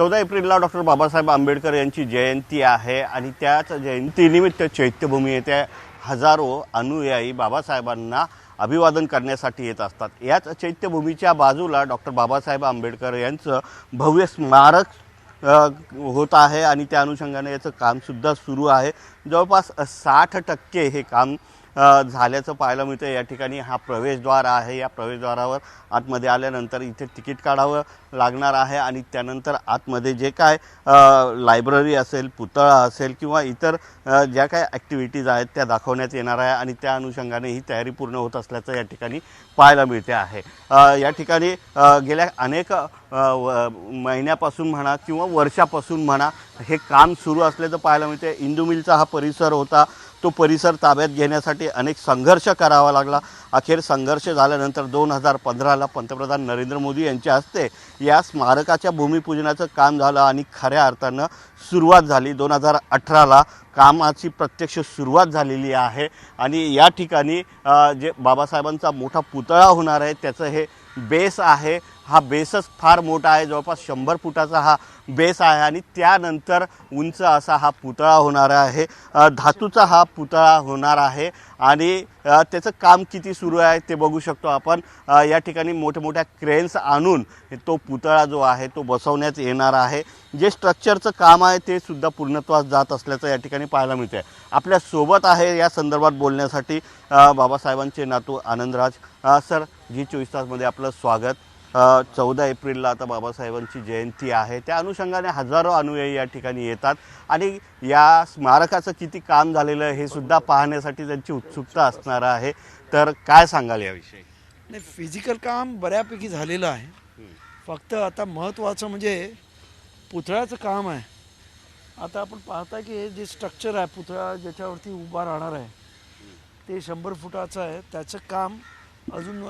चौदा एप्रिलला डॉक्टर बाबासाहेब आंबेडकर यांची जयंती आहे आणि त्याच जयंतीनिमित्त चैत्यभूमी येथे हजारो अनुयायी बाबासाहेबांना अभिवादन करण्यासाठी येत असतात. याच चैत्यभूमीच्या बाजूला डॉक्टर बाबासाहेब आंबेडकर यांचं भव्य स्मारक होत आहे आणि त्या अनुषंगाने याचं कामसुद्धा सुरू आहे. जवळपास साठ टक्के हे काम झाल्याचं पाहायला मिळतं. या ठिकाणी हा प्रवेशद्वार आहे. या प्रवेशद्वारावर आतमध्ये आल्यानंतर इथे तिकीट काढावं लागणार आहे आणि त्यानंतर आतमध्ये जे काय लायब्ररी असेल पुतळा असेल किंवा इतर ज्या काय ॲक्टिव्हिटीज आहेत त्या दाखवण्यात येणार आहे आणि त्या अनुषंगाने ही तयारी पूर्ण होत असल्याचं या ठिकाणी पाहायला मिळते आहे. या ठिकाणी गेल्या अनेक व- महिन्यापासून म्हणा किंवा वर्षापासून म्हणा हे काम सुरू असल्याचं पाहायला मिळते इंदू मिलचा हा परिसर होता. तो परिसर ताब्यात घेण्यासाठी अनेक संघर्ष करावा लागला. अखेर संघर्ष झाल्यानंतर दोन हजार पंधराला पंतप्रधान नरेंद्र मोदी यांच्या हस्ते या स्मारकाच्या भूमिपूजनाचं काम झालं आणि खऱ्या अर्थानं सुरुवात झाली. दोन हजार अठराला कामाची प्रत्यक्ष सुरुवात झालेली आहे आणि या ठिकाणी जे बाबासाहेबांचा मोठा पुतळा होणार आहे त्याचं हे बेस आहे. हा बेसच फार मोठा आहे. जवळपास शंभर फुटाचा हा बेस आहे आणि त्यानंतर उंच असा हा पुतळा होणार आहे. धातूचा हा पुतळा होणार आहे आणि त्याचं काम किती सुरू आहे ते बघू शकतो आपण. या ठिकाणी मोठ्या मोठ्या क्रेन्स आणून तो पुतळा जो आहे तो बसवण्यात येणार आहे. जे स्ट्रक्चरचं काम आहे ते सुद्धा पूर्णत्वास जात असल्याचं या ठिकाणी पाहायला मिळतं आपल्यासोबत आहे या संदर्भात बोलण्यासाठी बाबासाहेबांचे नातू आनंदराज. सर जी चोवीस तासमध्ये आपलं स्वागत. चौदा एप्रिलला आता बाबासाहेबांची जयंती आहे. त्या अनुषंगाने हजारो अनुयायी या ठिकाणी येतात आणि या स्मारकाचं किती काम झालेलं आहे हे सुद्धा पाहण्यासाठी त्यांची उत्सुकता असणार आहे. तर काय सांगाल याविषयी? नाही फिजिकल काम बऱ्यापैकी झालेलं आहे. फक्त आता महत्त्वाचं म्हणजे पुतळ्याचं काम आहे. आता आपण पाहता की हे जे स्ट्रक्चर आहे पुतळा ज्याच्यावरती उभा राहणार आहे ते शंभर फुटाचं आहे. त्याचं काम अजून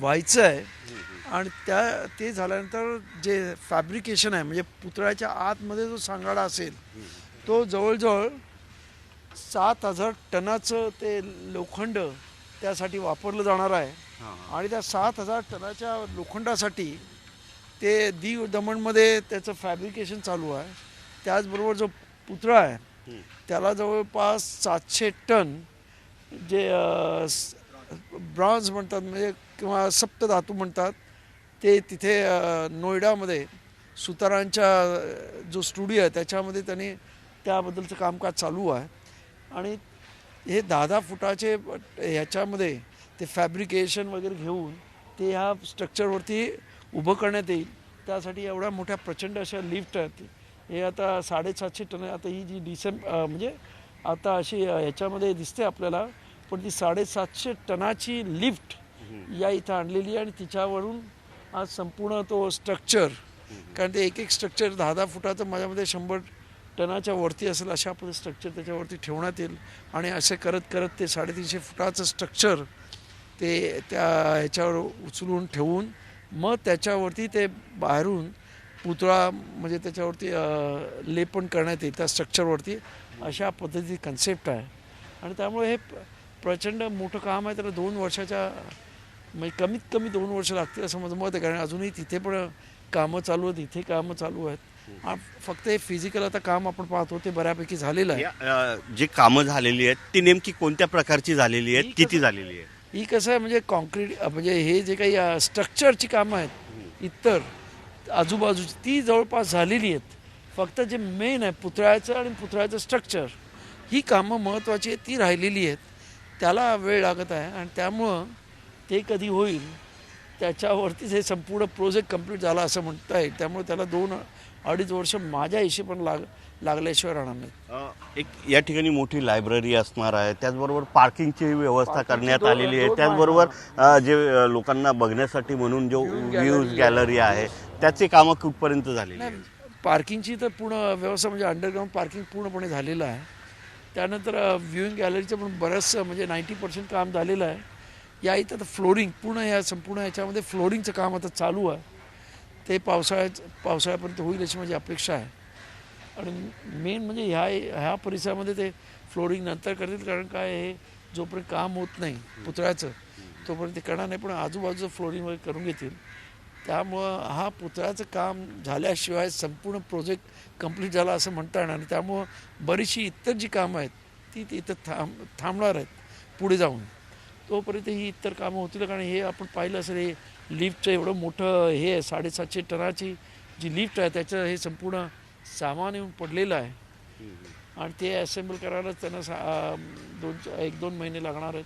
व्हायचं आहे. आणि त्या ते झाल्यानंतर जे फॅब्रिकेशन आहे म्हणजे पुतळ्याच्या आतमध्ये जो सांगाडा असेल तो जवळजवळ सात हजार टनाचं ते लोखंड त्यासाठी वापरलं जाणार आहे. आणि त्या सात हजार टनाच्या लोखंडासाठी ते दीव दमणमध्ये त्याचं फॅब्रिकेशन चालू आहे. त्याचबरोबर जो पुतळा आहे त्याला जवळपास सातशे टन जे ब्रॉन्झ म्हणतात म्हणजे किंवा सप्तधातू म्हणतात ते तिथे नोएडामध्ये सुतारांच्या जो स्टुडिओ आहे त्याच्यामध्ये त्यांनी त्याबद्दलचं कामकाज चालू आहे. आणि हे दहा दहा फुटाचे ह्याच्यामध्ये ते फॅब्रिकेशन वगैरे घेऊन ते ह्या स्ट्रक्चरवरती उभं करण्यात येईल. त्यासाठी एवढ्या मोठ्या प्रचंड अशा लिफ्ट आहेत. हे आता साडेसातशे टन आता ही जी डिसेंब म्हणजे आता अशी ह्याच्यामध्ये दिसते आपल्याला. पण ती साडेसातशे टनाची लिफ्ट या इथं आणलेली आहे आणि तिच्यावरून आज संपूर्ण तो स्ट्रक्चर कारण ते एक एक स्ट्रक्चर दहा दहा फुटाचं माझ्यामध्ये शंभर टनाच्या वरती असेल अशा पद्धती स्ट्रक्चर त्याच्यावरती ठेवण्यात येईल. आणि असे करत करत ते साडेतीनशे फुटाचं स्ट्रक्चर ते त्या ह्याच्यावर उचलून ठेवून मग त्याच्यावरती ते बाहेरून पुतळा म्हणजे त्याच्यावरती अं, लेपन करण्यात येईल त्या स्ट्रक्चरवरती अशा पद्धतीची कन्सेप्ट आहे. आणि त्यामुळे हे प्रचंड मोठं काम आहे त्याला दोन वर्षाच्या म्हणजे कमीत कमी दोन वर्ष लागतील असं माझं मत आहे कारण अजूनही तिथे पण कामं चालू आहेत इथे कामं चालू आहेत. फक्त हे फिजिकल आता काम आपण पाहतो ते बऱ्यापैकी झालेलं आहे. जी कामं झालेली आहेत ती नेमकी कोणत्या प्रकारची झालेली आहेत किती झालेली आहे ही कसं आहे म्हणजे कॉन्क्रीट म्हणजे हे जे काही स्ट्रक्चरची कामं आहेत इतर आजूबाजूची ती जवळपास झालेली आहेत. फक्त जे मेन आहे पुतळ्याचं आणि पुतळ्याचं स्ट्रक्चर ही कामं महत्त्वाची आहेत ती राहिलेली आहेत. त्याला वेळ लागत आहे आणि त्यामुळं ते कधी होईल त्याच्यावरतीच हे संपूर्ण प्रोजेक्ट कंप्लीट झाला असं म्हणता येईल. त्यामुळे त्याला दोन अडीच वर्ष माझ्या हिशेबाने लाग लागल्याशिवाय राहणार नाही एक या ठिकाणी मोठी लायब्ररी असणार आहे. त्याचबरोबर पार्किंगची व्यवस्था करण्यात आलेली आहे. त्याचबरोबर जे लोकांना बघण्यासाठी म्हणून जो व्ह्यूज गॅलरी आहे. त्याची कामं कुठपर्यंत झालेली आहेत? पार्किंगची तर पूर्ण व्यवस्था म्हणजे अंडरग्राऊंड पार्किंग पूर्णपणे झालेलं आहे. त्यानंतर व्ह्यूइंग गॅलरीचं पण बरंचसं म्हणजे नाईंटी पर्सेंट काम झालेलं आहे. या इथं आता फ्लोरिंग पूर्ण या संपूर्ण याच्यामध्ये फ्लोरिंगचं काम आता चालू आहे. ते पावसाळ्यात पावसाळ्यापर्यंत होईल अशी माझी अपेक्षा आहे. आणि मेन म्हणजे ह्या ह्या परिसरामध्ये ते फ्लोरिंग नंतर करतील कारण काय हे जोपर्यंत काम होत नाही पुतळ्याचं तोपर्यंत ते करणार नाही पण आजूबाजूचं फ्लोरिंग वगैरे करून घेतील. त्यामुळं हा पुतळ्याचं काम झाल्याशिवाय संपूर्ण प्रोजेक्ट कंप्लीट झाला असं म्हणता येणार त्यामुळं बरीचशी इतर जी कामं आहेत ती तिथं थांब थांबणार आहेत पुढे जाऊन. तोपर्यंत ही इतर कामं होतील कारण हे आपण पाहिलं असेल हे लिफ्टचं एवढं मोठं हे आहे साडेसातशे टनाची जी लिफ्ट आहे त्याचं हे संपूर्ण सामान येऊन पडलेलं आहे. आणि ते असेंबल करायला त्यांना सा दोन एक दोन महिने लागणार आहेत.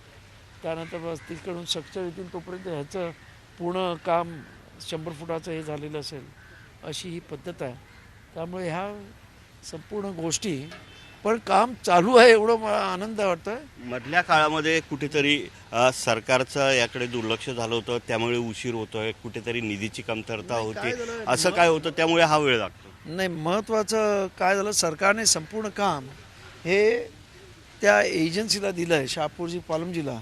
त्यानंतर बस तिकडून स्ट्रक्चर येतील तोपर्यंत ह्याचं पूर्ण काम शंभर फुटाचं हे झालेलं असेल अशी ही पद्धत आहे. त्यामुळे ह्या संपूर्ण गोष्टी पण काम चालू आहे एवढं मला आनंद वाटतोय. मधल्या काळामध्ये कुठेतरी अ, सरकारचं याकडे दुर्लक्ष झालं होतं त्यामुळे उशीर होतोय कुठेतरी निधीची कमतरता होती. झालं? असं काय होतं? त्यामुळे हा वेळ लागतो. नाही महत्त्वाचं काय झालं? सरकारने संपूर्ण काम हे त्या एजन्सीला दिलं आहे शहापूरजी पालमजीला.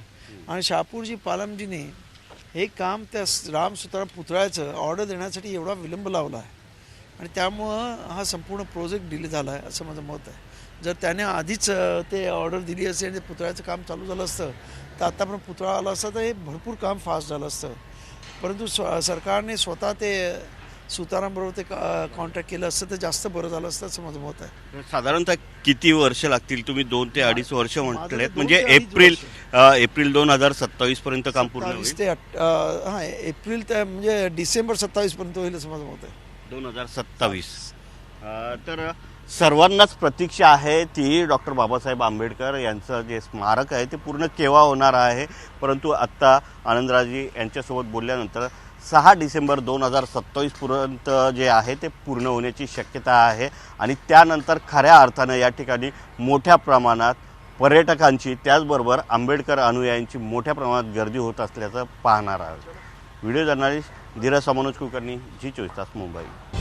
आणि शहापूरजी पालमजीने हे काम त्या स- राम पुतळ्याचं ऑर्डर देण्यासाठी एवढा विलंब लावला आहे आणि त्यामुळं हा संपूर्ण प्रोजेक्ट डिले झाला आहे असं माझं मत आहे. जर त्याने आधीच ते ऑर्डर दिली असेल आणि पुतळ्याचं काम चालू झालं असतं तर आतापर्यंत पुतळा आला असता तर हे भरपूर काम फास्ट झालं असतं. परंतु स्व सरकारने स्वतः ते सुतारामबरोबर ते कॉन्टॅक्ट केलं असतं तर जास्त बरं झालं असतं असं माझं मत आहे. साधारणतः किती वर्ष लागतील? तुम्ही दोन ते अडीच वर्ष म्हटलेत. दोन म्हणजे ते अडीच एप्रिल अ, एप्रिल दोन हजार सत्तावीस पर्यंत काम पूर्ण होईल? ते अं, हा एप्रिल ते म्हणजे डिसेंबर सत्तावीस पर्यंत होईल असं माझं मत आहे. दोन हजार सत्तावीस. तर सर्वांनाच प्रतीक्षा आहे ती डॉक्टर बाबासाहेब आंबेडकर यांचं जे स्मारक आहे ते पूर्ण केव्हा होणार आहे? परंतु आत्ता आनंदराजी यांच्यासोबत बोलल्यानंतर सहा डिसेंबर दोन हजार सत्तावीसपर्यंत जे आहे ते पूर्ण होण्याची शक्यता आहे. आणि त्यानंतर खऱ्या अर्थानं या ठिकाणी मोठ्या प्रमाणात पर्यटकांची त्याचबरोबर आंबेडकर अनुयायांची मोठ्या प्रमाणात गर्दी होत असल्याचं पाहणार आहोत. व्हिडिओ जर्नलिस्ट धीरज मनोज कुलकर्णी जी चोवीस तास मुंबई.